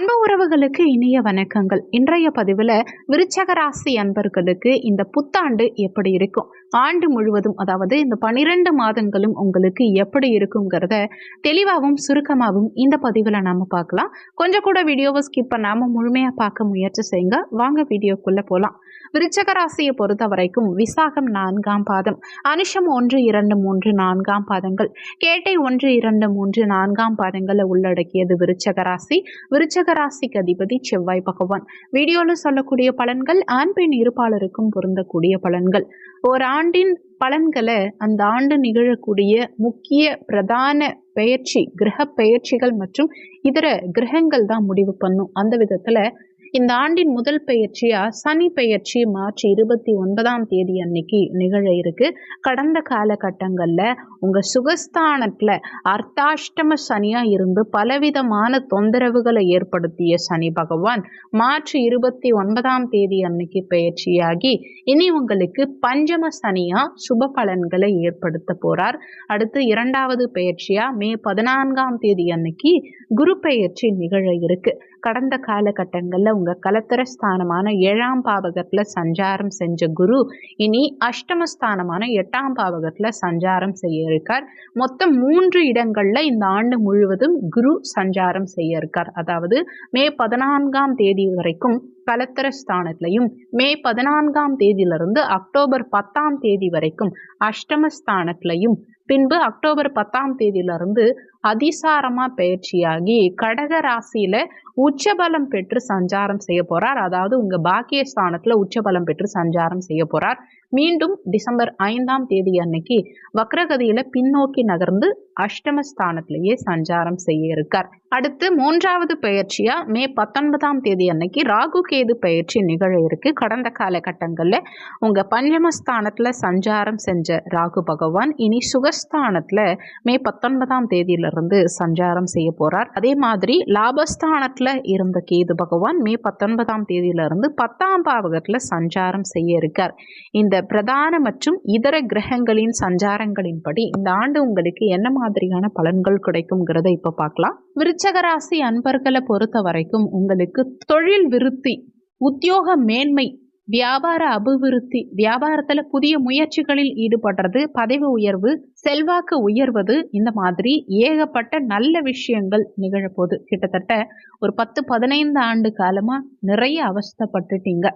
அன்பு உறவுகளுக்கு இனிய வணக்கங்கள். இன்றைய பதிவில் விருச்சகராசி அன்பர்களுக்கு இந்த புத்தாண்டு எப்படி இருக்கும்? ஆண்டு முழுவதும் அதாவது இந்த பனிரெண்டு மாதங்களும் உங்களுக்கு எப்படி இருக்குங்கிறத தெளிவாகவும் சுருக்கமாகவும் இந்த பதிவில் நாம் பார்க்கலாம். கொஞ்சம் கூட வீடியோவை ஸ்கிப் பண்ணாமல் முழுமையாக பார்க்க முயற்சி செய்யுங்க. வாங்க வீடியோக்குள்ளே போகலாம் விருச்சக ராசியை பொறுத்த வரைக்கும் விசாகம் நான்காம் பாதம் அனுஷம் ஒன்று இரண்டு மூன்று நான்காம் பாதங்கள். கேட்டை ஒன்று இரண்டு மூன்று நான்காம் பாதங்களை உள்ளடக்கியது விருச்சக ராசி. விருச்சக ராசிக்கு அதிபதி செவ்வாய் பகவான். வீடியோவில் சொல்லக்கூடிய பலன்கள் ஆண் பெண் இருப்பாளருக்கும் பொருந்தக்கூடிய பலன்கள். ஒரு ஆண்டின் பலன்களை அந்த ஆண்டு நிகழக்கூடிய முக்கிய பிரதான பெயர்ச்சி கிரக பெயர்ச்சிகள் மற்றும் இதர கிரகங்கள் தான் முடிவு பண்ணும். அந்த விதத்தில் இந்த ஆண்டின் முதல் பெயர்ச்சியா சனி பெயர்ச்சி மார்ச் இருபத்தி ஒன்பதாம் தேதி அன்னைக்கு நிகழ இருக்கு. கடந்த காலகட்டங்களில் உங்க சுகஸ்தானத்துல அர்த்தாஷ்டம சனியா இருந்து பலவிதமான தொந்தரவுகளை ஏற்படுத்திய சனி பகவான் மார்ச் இருபத்தி ஒன்பதாம் தேதி அன்னைக்கு பெயர்ச்சியாகி இனி உங்களுக்கு பஞ்சம சனியா சுப பலன்களை ஏற்படுத்த போறார். அடுத்து இரண்டாவது பெயர்ச்சியா மே பதினான்காம் தேதி அன்னைக்கு குரு பெயர்ச்சி நிகழ இருக்கு. கடந்த காலகட்டங்களில் உங்கள் கலத்தர ஸ்தானமான ஏழாம் பாவகத்தில் சஞ்சாரம் செஞ்ச குரு இனி அஷ்டமஸ்தானமான எட்டாம் பாவகத்தில் சஞ்சாரம் செய்ய இருக்கார். மொத்தம் மூன்று இடங்களில் இந்த ஆண்டு முழுவதும் குரு சஞ்சாரம் செய்ய இருக்கார். அதாவது மே பதினான்காம் தேதி வரைக்கும் கலத்தர ஸ்தானத்திலையும் மே பதினான்காம் தேதியிலிருந்து அக்டோபர் பத்தாம் தேதி வரைக்கும் அஷ்டமஸ்தானத்திலையும் பின்பு அக்டோபர் பத்தாம் தேதியிலிருந்து அதிசாரமா பயிற்சியாகி கடக ராசியில உச்சபலம் பெற்று சஞ்சாரம் செய்ய போறார். அதாவது உங்க பாக்கியஸ்தானத்துல உச்சபலம் பெற்று சஞ்சாரம் செய்ய போறார். மீண்டும் டிசம்பர் ஐந்தாம் தேதி அன்னைக்கு வக்ரகதியில பின்னோக்கி நகர்ந்து அஷ்டமஸ்தானத்திலேயே சஞ்சாரம் செய்ய இருக்கார். அடுத்து மூன்றாவது பயிற்சியா? மே பத்தொன்பதாம் தேதி அன்னைக்கு ராகு கேது பயிற்சி நிகழ இருக்கு. கடந்த காலகட்டங்களில் உங்க பஞ்சமஸ்தானத்துல சஞ்சாரம் செஞ்ச ராகு பகவான் இனி சுகஸ்தானத்துல மே பத்தொன்பதாம் தேதியிலிருந்து சஞ்சாரம் செய்ய போறார். அதே மாதிரி லாபஸ்தானத்துல இருந்த கேது பகவான் மே பத்தொன்பதாம் தேதியிலிருந்து பத்தாம் பாவகத்துல சஞ்சாரம் செய்ய இருக்கார். இந்த பிரதான மற்றும் இதர கிரகங்களின் சஞ்சாரங்களின்படி இந்த ஆண்டு உங்களுக்கு என்ன மாதிரியான பலன்கள் கிடைக்குங்கிறத இப்ப பார்க்கலாம். விருச்ச விருச்சகராசி அன்பர்களை பொறுத்த வரைக்கும் உங்களுக்கு தொழில் விருத்தி உத்தியோக மேன்மை வியாபார அபிவிருத்தி வியாபாரத்துல புதிய முயற்சிகளில் ஈடுபடுறது பதவி உயர்வு செல்வாக்கு உயர்வது இந்த மாதிரி ஏகப்பட்ட நல்ல விஷயங்கள் நிகழப்போகுது. கிட்டத்தட்ட ஒரு பத்து பதினைந்து ஆண்டு காலமா நிறைய அவஸ்தப்பட்டுட்டீங்க.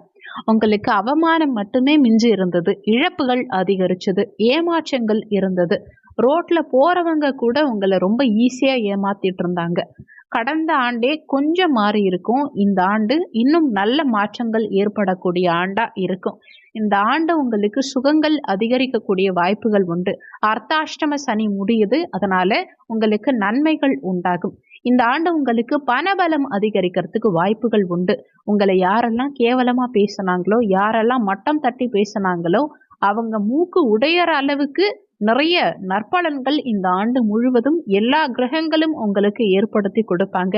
உங்களுக்கு அவமானம் மட்டுமே மிஞ்சி இருந்தது இழப்புகள் அதிகரிச்சது ஏமாற்றங்கள் இருந்தது. ரோட்ல போறவங்க கூட உங்களை ரொம்ப ஈஸியா ஏமாத்திட்டு இருந்தாங்க. கடந்த ஆண்டே கொஞ்சம் மாறி இருக்கும். இந்த ஆண்டு இன்னும் நல்ல மாற்றங்கள் ஏற்படக்கூடிய ஆண்டா இருக்கும். இந்த ஆண்டு உங்களுக்கு சுகங்கள் அதிகரிக்கக்கூடிய வாய்ப்புகள் உண்டு. அர்த்தாஷ்டம சனி முடியுது. அதனால உங்களுக்கு நன்மைகள் உண்டாகும். இந்த ஆண்டு உங்களுக்கு பணபலம் அதிகரிக்கிறதுக்கு வாய்ப்புகள் உண்டு. உங்களை யாரெல்லாம் கேவலமா பேசினாங்களோ யாரெல்லாம் மட்டம் தட்டி பேசினாங்களோ அவங்க மூக்கு உடையற அளவுக்கு நிறைய நற்பலன்கள் இந்த ஆண்டு முழுவதும் எல்லா கிரகங்களும் உங்களுக்கு ஏற்படுத்தி கொடுப்பாங்க.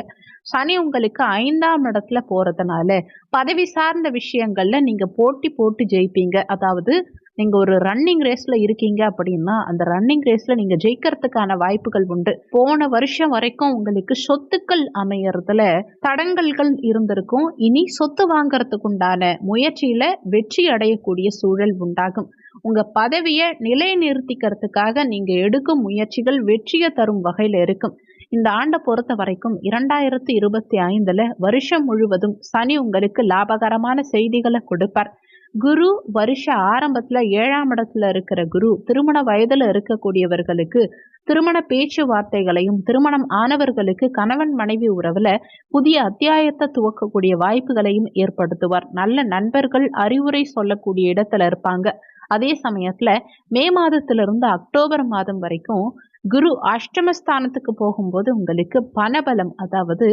சனி உங்களுக்கு ஐந்தாம் இடத்துல போறதுனால பதவி சார்ந்த விஷயங்கள்ல நீங்க போட்டி போட்டு ஜெயிப்பீங்க. அதாவது நீங்க ஒரு ரன்னிங் ரேஸ்ல இருக்கீங்க அப்படின்னா அந்த ரன்னிங் ரேஸ்ல நீங்க ஜெயிக்கிறதுக்கான வாய்ப்புகள் உண்டு. போன வருஷம் வரைக்கும் உங்களுக்கு சொத்துக்கள் அமையறதுல தடங்கல்கள் இருந்திருக்கும். இனி சொத்து வாங்கறதுக்குண்டான முயற்சியில வெற்றி அடையக்கூடிய சூழல் உண்டாகும். உங்கள் பதவியை நிலைநிறுத்திக்கிறதுக்காக நீங்கள் எடுக்கும் முயற்சிகள் வெற்றியை தரும் வகையில் இருக்கும். இந்த ஆண்டை பொறுத்த வரைக்கும் இரண்டாயிரத்தி இருபத்தி ஐந்துல வருஷம் முழுவதும் சனி உங்களுக்கு லாபகரமான செய்திகளை கொடுப்பார். குரு வருஷ ஆரம்பத்துல ஏழாம் இடத்துல இருக்கிற குரு திருமண வயதுல இருக்கக்கூடியவர்களுக்கு திருமண பேச்சுவார்த்தைகளையும் திருமணம் ஆனவர்களுக்கு கணவன் மனைவி உறவுல புதிய அத்தியாயத்தை துவக்கக்கூடிய வாய்ப்புகளையும் ஏற்படுத்துவார். நல்ல நண்பர்கள் அறிவுரை சொல்லக்கூடிய இடத்துல இருப்பாங்க. அதே சமயத்துல மே மாதத்திலிருந்து அக்டோபர் மாதம் வரைக்கும் குரு அஷ்டமஸ்தானத்துக்கு போகும்போது உங்களுக்கு பணபலம் அதாவது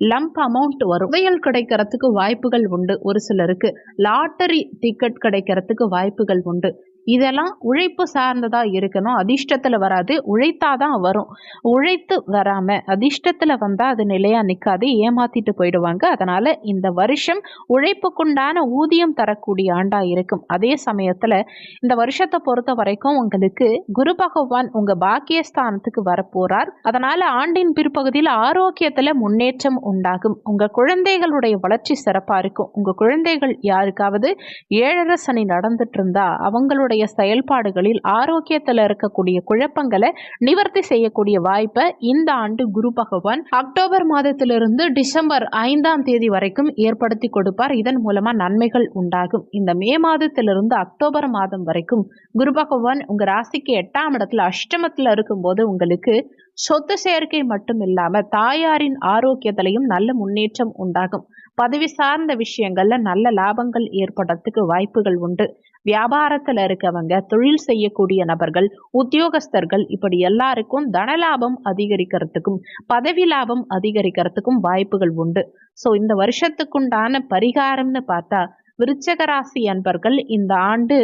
லம்ப் அமௌண்ட் வரும் புதையல் கிடைக்கிறதுக்கு வாய்ப்புகள் உண்டு. ஒரு சிலருக்கு லாட்டரி டிக்கெட் கிடைக்கிறதுக்கு வாய்ப்புகள் உண்டு. இதெல்லாம் உழைப்பு சார்ந்ததா இருக்கணும். அதிர்ஷ்டத்துல வராது உழைத்தாதான் வரும். உழைத்து வராம அதிர்ஷ்டத்துல வந்தா அது நிலையா நிக்காது ஏமாத்திட்டு போயிடுவாங்க. அதனால இந்த வருஷம் உழைப்புக்குண்டான ஊதியம் தரக்கூடிய ஆண்டா இருக்கும். அதே சமயத்துல இந்த வருஷத்தை பொறுத்த வரைக்கும் உங்களுக்கு குரு பகவான் உங்க பாக்கியஸ்தானத்துக்கு வரப்போறார். அதனால ஆண்டின் பிற்பகுதியில் ஆரோக்கியத்துல முன்னேற்றம் உண்டாகும். உங்க குழந்தைகளுடைய வளர்ச்சி சிறப்பா இருக்கும். உங்க குழந்தைகள் யாருக்காவது ஏழரை சனி நடந்துட்டு இருந்தா அவங்களுடைய செயல்பாடுகளில் ஆரோக்கியத்துல இருக்கக்கூடிய குழப்பங்களை நிவர்த்தி செய்யக்கூடிய வாய்ப்பை இந்த ஆண்டு குரு பகவான் அக்டோபர் மாதத்திலிருந்து டிசம்பர் ஐந்தாம் தேதி வரைக்கும் ஏற்படுத்தி கொடுப்பார். இதன் மூலமா நன்மைகள் உண்டாகும். இந்த மே மாதத்திலிருந்து அக்டோபர் மாதம் வரைக்கும் குரு பகவான் உங்க ராசிக்கு எட்டாம் இடத்துல அஷ்டமத்துல இருக்கும்போது உங்களுக்கு சொத்து சேர்க்கை மட்டும் இல்லாம தாயாரின் ஆரோக்கியத்திலையும் நல்ல முன்னேற்றம் உண்டாகும். பதவி சார்ந்த விஷயங்கள்ல நல்ல லாபங்கள் ஏற்படுறதுக்கு வாய்ப்புகள் உண்டு. வியாபாரத்துல இருக்கவங்க தொழில் செய்யக்கூடிய நபர்கள் உத்தியோகஸ்தர்கள் இப்படி எல்லாருக்கும் தனலாபம் அதிகரிக்கிறதுக்கும் பதவி லாபம் அதிகரிக்கிறதுக்கும் வாய்ப்புகள் உண்டு. ஸோ இந்த வருஷத்துக்குண்டான பரிகாரம்னு பார்த்தா விருச்சக ராசி அன்பர்கள் இந்த ஆண்டு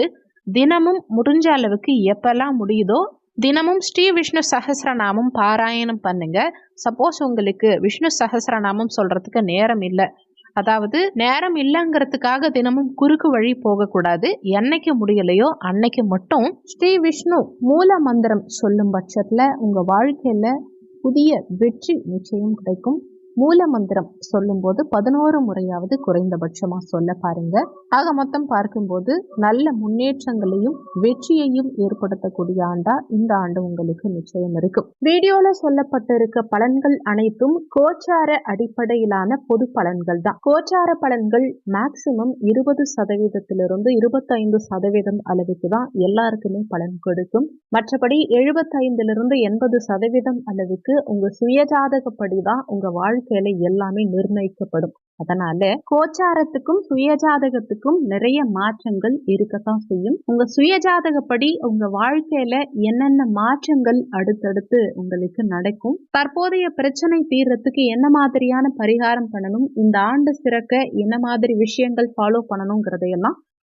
தினமும் முடிஞ்ச அளவுக்கு எப்பெல்லாம் முடியுதோ தினமும் ஸ்ரீ விஷ்ணு சஹஸ்ரநாமம் பாராயணம் பண்ணுங்க. சப்போஸ் உங்களுக்கு விஷ்ணு சஹஸ்ரநாமம் சொல்றதுக்கு நேரம் இல்லை. அதாவது நேரம் இல்லைங்கிறதுக்காக தினமும் குறுக்கு வழி போகக்கூடாது. என்னைக்கு முடியலையோ அன்னைக்கு மட்டும் ஸ்ரீ விஷ்ணு மூல மந்திரம் சொல்லும் பட்சத்தில் உங்கள் வாழ்க்கையில் புதிய வெற்றி நிச்சயம் கிடைக்கும். மூல மந்திரம் சொல்லும்போது பதினோரு முறையாவது குறைந்தபட்சமாக சொல்ல பாருங்க. ஆக மொத்தம் பார்க்கும்போது நல்ல முன்னேற்றங்களையும் வெற்றியையும் ஏற்படுத்தக்கூடிய ஆண்டா இந்த ஆண்டு உங்களுக்கு நிச்சயம் இருக்கும். வீடியோல சொல்லப்பட்டிருக்க பலன்கள் அனைத்தும் கோச்சார அடிப்படையிலான பொது பலன்கள் தான். கோச்சார பலன்கள் மேக்சிமம் இருபது சதவீதத்திலிருந்து இருபத்தைந்து சதவீதம் அளவுக்கு தான் எல்லாருக்குமே பலன் கொடுக்கும். மற்றபடி எழுபத்தைந்திலிருந்து எண்பது சதவீதம் அளவுக்கு உங்க சுயஜாதகப்படி தான் உங்க வாழ்க்கையில எல்லாமே நிர்ணயிக்கப்படும். அதனால கோச்சாரத்துக்கும் சுயஜாதகத்துக்கும் நிறைய மாற்றங்கள் இருக்கத்தான் செய்யும். உங்க சுயஜாதகப்படி உங்க வாழ்க்கையில என்னென்ன மாற்றங்கள் அடுத்தடுத்து உங்களுக்கு நடக்கும்? தற்போதைய பிரச்சனை தீர்றதுக்கு என்ன மாதிரியான பரிகாரம் பண்ணணும்? இந்த ஆண்டு சிறக்க என்ன மாதிரி விஷயங்கள் ஃபாலோ பண்ணணுங்கிறதையெல்லாம்